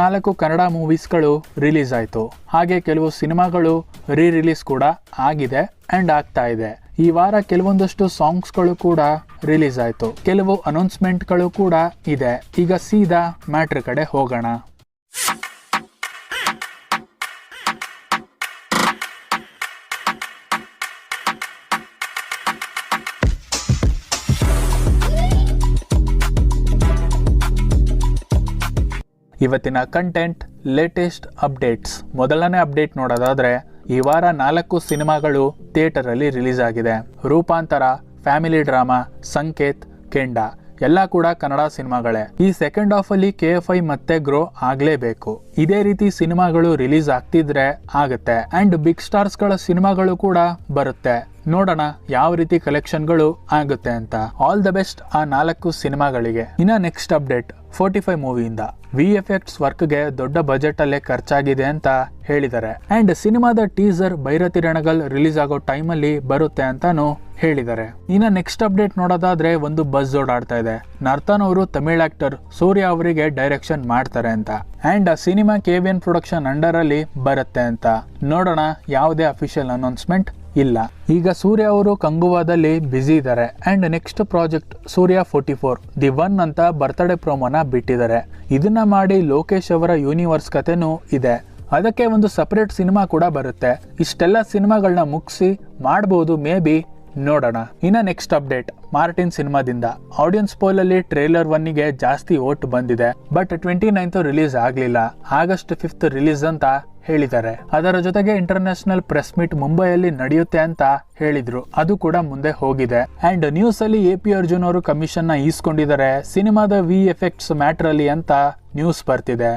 ನಾಲ್ಕು ಕನ್ನಡ ಮೂವೀಸ್ಗಳು ರಿಲೀಸ್ ಆಯಿತು. ಹಾಗೆ ಕೆಲವು ಸಿನಿಮಾಗಳು ರೀ ರಿಲೀಸ್ ಕೂಡ ಆಗಿದೆ ಅಂಡ್ ಆಗ್ತಾ ಇದೆ. ಈ ವಾರ ಕೆಲವೊಂದಷ್ಟು ಸಾಂಗ್ಸ್ಗಳು ಕೂಡ ರಿಲೀಸ್ ಆಯಿತು. ಕೆಲವು ಅನೌನ್ಸ್ಮೆಂಟ್ಗಳು ಕೂಡ ಇದೆ. ಈಗ ಸೀದಾ ಮ್ಯಾಟ್ರ್ ಕಡೆ ಹೋಗೋಣ. ಇವತ್ತಿನ ಕಂಟೆಂಟ್ ಲೇಟೆಸ್ಟ್ ಅಪ್ಡೇಟ್ಸ್ ಮೊದಲನೇ ಅಪ್ಡೇಟ್ ನೋಡೋದಾದ್ರೆ, ಈ ವಾರ ನಾಲ್ಕು ಸಿನಿಮಾಗಳು ಥಿಯೇಟರ್ ಅಲ್ಲಿ ರಿಲೀಸ್ ಆಗಿದೆ. ರೂಪಾಂತರ ಫ್ಯಾಮಿಲಿ ಡ್ರಾಮಾ ಸಂಕೇತ್, ಕೆಂಡ. ಎಲ್ಲ ಕೂಡ ಕನ್ನಡ ಸಿನಿಮಾಗಳೇ. ಈ ಸೆಕೆಂಡ್ ಹಾಫ್ ಅಲ್ಲಿ ಕೆ ಎಫ್ ಐ ಮತ್ತೆ ಗ್ರೋ ಆಗ್ಲೇಬೇಕು. ಇದೇ ರೀತಿ ಸಿನಿಮಾಗಳು ರಿಲೀಸ್ ಆಗ್ತಿದ್ರೆ ಆಗುತ್ತೆ. ಅಂಡ್ ಬಿಗ್ ಸ್ಟಾರ್ಸ್ಗಳ ಸಿನಿಮಾಗಳು ಕೂಡ ಬರುತ್ತೆ. ನೋಡೋಣ ಯಾವ ರೀತಿ ಕಲೆಕ್ಷನ್ಗಳು ಆಗುತ್ತೆ ಅಂತ. ಆಲ್ ದ ಬೆಸ್ಟ್ ಆ ನಾಲ್ಕು ಸಿನಿಮಾಗಳಿಗೆ. ಇನ್ನ ನೆಕ್ಸ್ಟ್ ಅಪ್ಡೇಟ್ ಫೋರ್ಟಿ ಫೈವ್ ಮೂವಿಯಿಂದ ವಿ ಎಫ್ ಎಕ್ಸ್ ವರ್ಕ್ಗೆ ದೊಡ್ಡ ಬಜೆಟ್ ಅಲ್ಲೇ ಖರ್ಚಾಗಿದೆ ಅಂತ ಹೇಳಿದ್ದಾರೆ. ಅಂಡ್ ಸಿನಿಮಾದ ಟೀಸರ್ ಭೈರತಿ ರಣಗಲ್ ರಿಲೀಸ್ ಆಗೋ ಟೈಮಲ್ಲಿ ಬರುತ್ತೆ ಅಂತಾನು ಹೇಳಿದ್ದಾರೆ. ಇನ್ನ ನೆಕ್ಸ್ಟ್ ಅಪ್ಡೇಟ್ ನೋಡೋದಾದ್ರೆ ಒಂದು ಬಸ್ ಓಡಾಡ್ತಾ ಇದೆ. ನರ್ತನ್ ಅವರು ತಮಿಳ್ ಆಕ್ಟರ್ ಸೂರ್ಯ ಅವರಿಗೆ ಡೈರೆಕ್ಷನ್ ಮಾಡ್ತಾರೆ ಅಂತ. ಅಂಡ್ ಆ cinema K V N production under ಅಲ್ಲಿ ಬರುತ್ತೆ ಅಂತ. ನೋಡೋಣ ಯಾವುದೇ ಅಫಿಷಿಯಲ್ ಅನೌನ್ಸ್ಮೆಂಟ್ ಇಲ್ಲ. ಈಗ ಸೂರ್ಯ ಅವರು ಕಂಗುವಾದಲ್ಲಿ ಬ್ಯುಸಿ ಇದ್ದಾರೆ. And next project Suriya forty four the one ಅಂತ ಬರ್ತ್ಡೇ ಪ್ರೋಮೋನ ಬಿಟ್ಟಿದ್ದಾರೆ. ಇದನ್ನ ಮಾಡಿ ಲೋಕೇಶ್ ಅವರ ಯೂನಿವರ್ಸ್ ಕಥೆನೂ ಇದೆ. ಅದಕ್ಕೆ ಒಂದು ಸಪರೇಟ್ ಸಿನಿಮಾ ಕೂಡ ಬರುತ್ತೆ. ಇಷ್ಟೆಲ್ಲ ಸಿನಿಮಾಗಳನ್ನ ಮುಗಿಸಿ ಮಾಡ್ಬೋದು ಮೇ ಬಿ ನೋಡೋಣ. ಇನ್ನ ನೆಕ್ಸ್ಟ್ ಅಪ್ಡೇಟ್ ಮಾರ್ಟಿನ್ ಸಿನಿಮಾದಿಂದ ಆಡಿಯನ್ಸ್ ಪೋಲ್ ಅಲ್ಲಿ ಟ್ರೇಲರ್ಗೆ ಜಾಸ್ತಿ ಓಟ್ ಬಂದಿದೆ. ಬಟ್ ಟ್ವೆಂಟಿ ನೈನ್ತ್ ರಿಲೀಸ್ ಆಗ್ಲಿಲ್ಲ. ಆಗಸ್ಟ್ ಫಿಫ್ತ್ ರಿಲೀಸ್ ಅಂತ ಹೇಳಿದ್ದಾರೆ. ಅದರ ಜೊತೆಗೆ ಇಂಟರ್ನ್ಯಾಷನಲ್ ಪ್ರೆಸ್ ಮೀಟ್ ಮುಂಬೈಯಲ್ಲಿ ನಡೆಯುತ್ತೆ ಅಂತ ಹೇಳಿದ್ರು. ಅದು ಕೂಡ ಮುಂದೆ ಹೋಗಿದೆ. ಅಂಡ್ ನ್ಯೂಸ್ ಅಲ್ಲಿ ಎ ಪಿ ಅರ್ಜುನ್ ಅವರು ಕಮಿಷನ್ನ ಈಸ್ಕೊಂಡಿದ್ದಾರೆ. ಸಿನಿಮಾದ ವಿ ಎಫೆಕ್ಟ್ಸ್ ಮ್ಯಾಟರ್ ಅಲ್ಲಿ ಅಂತ ನ್ಯೂಸ್ ಬರ್ತಿದೆ.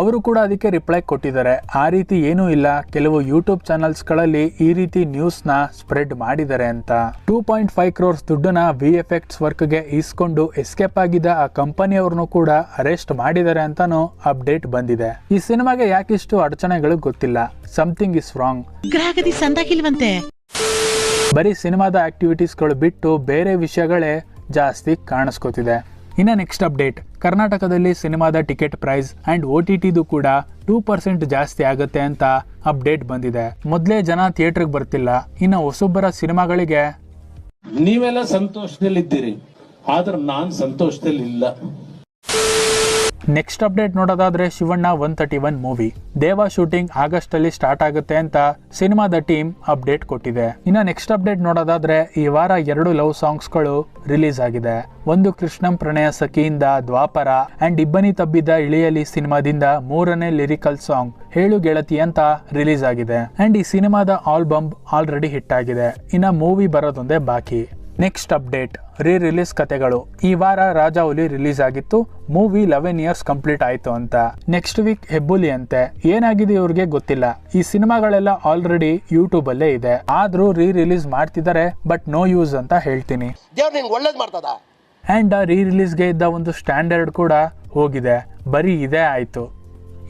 ಅವರು ಕೂಡ ಅದಕ್ಕೆ ರಿಪ್ಲೈ ಕೊಟ್ಟಿದ್ದಾರೆ. ಆ ರೀತಿ ಏನೂ ಇಲ್ಲ. ಕೆಲವು ಯೂಟ್ಯೂಬ್ ಚಾನಲ್ಸ್ಗಳಲ್ಲಿ ಈ ರೀತಿ ನ್ಯೂಸ್ನ ಸ್ಪ್ರೆಡ್ ಮಾಡಿದ್ದಾರೆ ಅಂತ. ಟೂ ಪಾಯಿಂಟ್ ಫೈವ್ ಕ್ರೋರ್ಸ್ ದುಡ್ಡನ್ನ ವಿ ಎಫೆಕ್ಟ್ಸ್ ವರ್ಕ್ಗೆ ಇಸ್ಕೊಂಡು ಎಸ್ಕೇಪ್ ಆಗಿದ್ದ ಆ ಕಂಪನಿಯವ್ರನ್ನು ಕೂಡ ಅರೆಸ್ಟ್ ಮಾಡಿದ್ದಾರೆ ಅಂತಾನು ಅಪ್ಡೇಟ್ ಬಂದಿದೆ. ಈ ಸಿನಿಮಾಗೆ ಯಾಕಿಷ್ಟು ಅಡಚಣೆಗಳು ಗೊತ್ತಿಲ್ಲ. ಸಮಥಿಂಗ್ ಇಸ್ ರಾಂಗ್ ಸಂದಾಕಿಲ್ವಂತೆ ಬರೀ ಸಿನಿಮಾದ ಆಕ್ಟಿವಿಟೀಸ್ಗಳು ಬಿಟ್ಟು ಬೇರೆ ವಿಷಯಗಳೇ ಜಾಸ್ತಿ ಕಾಣಿಸ್ಕೋತಿದೆ. ಇನ್ನು ನೆಕ್ಸ್ಟ್ ಅಪ್ಡೇಟ್ ಕರ್ನಾಟಕದಲ್ಲಿ ಸಿನಿಮಾದ ticket price and O T ಟಿದು ಕೂಡ ಟೂ ಪರ್ಸೆಂಟ್ ಜಾಸ್ತಿ ಆಗುತ್ತೆ ಅಂತ ಅಪ್ಡೇಟ್ ಬಂದಿದೆ. ಮೊದಲೇ ಜನ ಥಿಯೇಟರ್ಗೆ ಬರ್ತಿಲ್ಲ, ಇನ್ನು ಹೊಸೊಬ್ಬರ ಸಿನಿಮಾಗಳಿಗೆ. ನೀವೆಲ್ಲ ಸಂತೋಷದಲ್ಲಿದ್ದೀರಿ, ಆದ್ರೆ ನಾನ್ ಸಂತೋಷದಲ್ಲಿಲ್ಲ. ನೆಕ್ಸ್ಟ್ ಅಪ್ಡೇಟ್ ನೋಡೋದಾದ್ರೆ Shivanna one thirty one movie ದೇವ ಶೂಟಿಂಗ್ ಆಗಸ್ಟ್ ಅಲ್ಲಿ ಸ್ಟಾರ್ಟ್ ಆಗುತ್ತೆ ಅಂತ ಸಿನಿಮಾದ ಟೀಮ್ ಅಪ್ಡೇಟ್ ಕೊಟ್ಟಿದೆ. ಇನ್ನು ನೆಕ್ಸ್ಟ್ ಅಪ್ಡೇಟ್ ನೋಡೋದಾದ್ರೆ ಈ ವಾರ ಎರಡು ಲವ್ ಸಾಂಗ್ಸ್ಗಳು ರಿಲೀಸ್ ಆಗಿದೆ. ಒಂದು ಕೃಷ್ಣಂ ಪ್ರಣಯ ಸಖಿಯಿಂದ ದ್ವಾಪರ ಅಂಡ್ ಇಬ್ಬನಿ ತಬ್ಬಿದ ಇಳಿಯಲಿ ಸಿನಿಮಾದಿಂದ ಮೂರನೇ ಲಿರಿಕಲ್ ಸಾಂಗ್ ಹೇಳು ಗೆಳತಿ ಅಂತ ರಿಲೀಸ್ ಆಗಿದೆ. ಅಂಡ್ ಈ ಸಿನಿಮಾದ ಆಲ್ಬಮ್ ಆಲ್ರೆಡಿ ಹಿಟ್ ಆಗಿದೆ. ಇನ್ನ ಮೂವಿ ಬರೋದೊಂದೇ ಬಾಕಿ. ನೆಕ್ಸ್ಟ್ ಅಪ್ಡೇಟ್ ರೀ ರಿಲೀಸ್ ಕತೆಗಳು. ಈ ವಾರ ರಾಜಾ ಹುಲಿ ರಿಲೀಸ್ ಆಗಿತ್ತು. ಮೂವಿ ಲೆವೆನ್ ಇಯರ್ಸ್ ಕಂಪ್ಲೀಟ್ ಆಯ್ತು ಅಂತ. ನೆಕ್ಸ್ಟ್ ವೀಕ್ ಹೆಬ್ಬುಲಿ ಅಂತೆ. ಏನಾಗಿದೆ ಇವ್ರಿಗೆ ಗೊತ್ತಿಲ್ಲ. ಈ ಸಿನಿಮಾಗಳೆಲ್ಲ ಆಲ್ರೆಡಿ ಯೂಟ್ಯೂಬ್ ಅಲ್ಲೇ ಇದೆ. ಆದ್ರೂ ರೀ ರಿಲೀಸ್ ಮಾಡ್ತಿದ್ದಾರೆ ಬಟ್ ನೋ ಯೂಸ್ ಅಂತ ಹೇಳ್ತೀನಿ. ಅಂಡ್ ರೀ ರಿಲೀಸ್ಗೆ ಇದ್ದ ಒಂದು ಸ್ಟ್ಯಾಂಡರ್ಡ್ ಕೂಡ ಹೋಗಿದೆ. ಬರೀ ಇದೇ ಆಯ್ತು.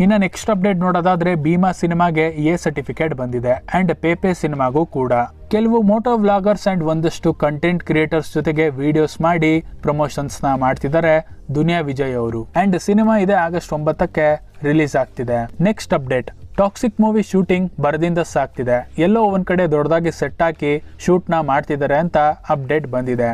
ಇನ್ನು ನೆಕ್ಸ್ಟ್ ಅಪ್ಡೇಟ್ ನೋಡೋದಾದ್ರೆ ಭೀಮಾ ಸಿನಿಮಾಗೆ ಎ ಸರ್ಟಿಫಿಕೇಟ್ ಬಂದಿದೆ ಅಂಡ್ ಪೇಪೆ ಸಿನಿಮಾಗೂ ಕೂಡ. ಕೆಲವು ಮೋಟೋ ವ್ಲಾಗರ್ಸ್ ಅಂಡ್ ಒಂದಷ್ಟು ಕಂಟೆಂಟ್ ಕ್ರಿಯೇಟರ್ಸ್ ಜೊತೆಗೆ ವಿಡಿಯೋಸ್ ಮಾಡಿ ಪ್ರಮೋಷನ್ಸ್ನ ಮಾಡ್ತಿದ್ದಾರೆ ದುನಿಯಾ ವಿಜಯ್ ಅವರು. ಅಂಡ್ ಸಿನಿಮಾ ಇದೆ ಆಗಸ್ಟ್ ಒಂಬತ್ತಕ್ಕೆ ರಿಲೀಸ್ ಆಗ್ತಿದೆ. Next update Toxic movie shooting ಬರದಿಂದ ಸಾಕ್ತಿದೆ ಎಲ್ಲೋ ಒಂದ್ ಕಡೆ ದೊಡ್ಡದಾಗಿ ಸೆಟ್ ಹಾಕಿ ಶೂಟ್ನ ಮಾಡ್ತಿದ್ದಾರೆ ಅಂತ ಅಪ್ಡೇಟ್ ಬಂದಿದೆ.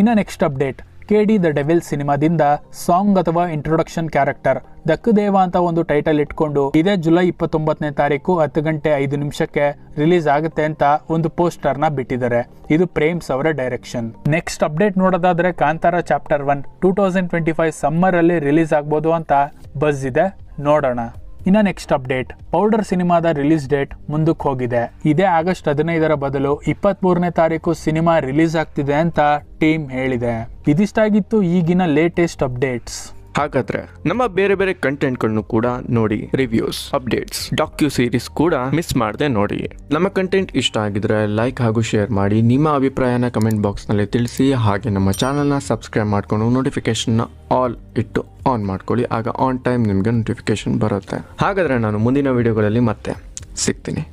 ಇನ್ನ next update K D the Devil ಸಿನಿಮಾದಿಂದ song ಅಥವಾ ಇಂಟ್ರೊಡಕ್ಷನ್ ಕ್ಯಾರೆಕ್ಟರ್ ದಕ್ಕದೇವ ಅಂತ ಒಂದು ಟೈಟಲ್ ಇಟ್ಕೊಂಡು ಇದೇ ಜುಲೈ ಇಪ್ಪತ್ತೊಂಬತ್ತನೇ ತಾರೀಕು ಹತ್ತು ಗಂಟೆ ಐದು ನಿಮಿಷಕ್ಕೆ ರಿಲೀಸ್ ಆಗುತ್ತೆ ಅಂತ ಒಂದು ಪೋಸ್ಟರ್ನ ಬಿಟ್ಟಿದ್ದಾರೆ. ಇದು ಪ್ರೇಮ್ಸ್ ಅವರ ಡೈರೆಕ್ಷನ್ ನೆಕ್ಸ್ಟ್ ಅಪ್ಡೇಟ್ ನೋಡೋದಾದ್ರೆ Kantara chapter one two thousand twenty five summer ಅಲ್ಲಿ ರಿಲೀಸ್ ಆಗ್ಬೋದು ಅಂತ ಬಸ್ ಇದೆ. ನೋಡೋಣ. ಇನ್ನ ನೆಕ್ಸ್ಟ್ ಅಪ್ಡೇಟ್ ಪೌಡರ್ ಸಿನಿಮಾದ ರಿಲೀಸ್ ಡೇಟ್ ಮುಂದಕ್ಕೆ ಹೋಗಿದೆ. ಇದೇ ಆಗಸ್ಟ್ ಹದಿನೈದರ ಬದಲು ಇಪ್ಪತ್ತ್ ಮೂರನೇ ತಾರೀಕು ಸಿನಿಮಾ ರಿಲೀಸ್ ಆಗ್ತಿದೆ ಅಂತ ಟೀಮ್ ಹೇಳಿದೆ. ಇದಿಷ್ಟಾಗಿತ್ತು ಈಗಿನ ಲೇಟೆಸ್ಟ್ ಅಪ್ಡೇಟ್ಸ್ ಹಾಗಾದ್ರೆ ನಮ್ಮ ಬೇರೆ ಬೇರೆ ಕಂಟೆಂಟ್ಗಳನ್ನು ಕೂಡ ನೋಡಿ ರಿವ್ಯೂಸ್ ಅಪ್ಡೇಟ್ಸ್ ಡಾಕ್ಯು ಸೀರೀಸ್ ಕೂಡ ಮಿಸ್ ಮಾಡದೆ ನೋಡಿ. ನಮ್ಮ ಕಂಟೆಂಟ್ ಇಷ್ಟ ಆಗಿದ್ರೆ ಲೈಕ್ ಹಾಗೂ ಶೇರ್ ಮಾಡಿ, ನಿಮ್ಮ ಅಭಿಪ್ರಾಯನ ಕಮೆಂಟ್ ಬಾಕ್ಸ್ನಲ್ಲಿ ತಿಳಿಸಿ, ಹಾಗೆ ನಮ್ಮ ಚಾನಲ್ನ ಸಬ್ಸ್ಕ್ರೈಬ್ ಮಾಡ್ಕೊಂಡು ನೋಟಿಫಿಕೇಶನ್ನ ಆಲ್ ಇಟ್ಟು ಆನ್ ಮಾಡ್ಕೊಳ್ಳಿ, ಆಗ ಆನ್ ಟೈಮ್ ನಿಮಗೆ ನೋಟಿಫಿಕೇಶನ್ ಬರುತ್ತೆ. ಹಾಗಾದ್ರೆ ನಾನು ಮುಂದಿನ ವಿಡಿಯೋಗಳಲ್ಲಿ ಮತ್ತೆ ಸಿಗ್ತೀನಿ.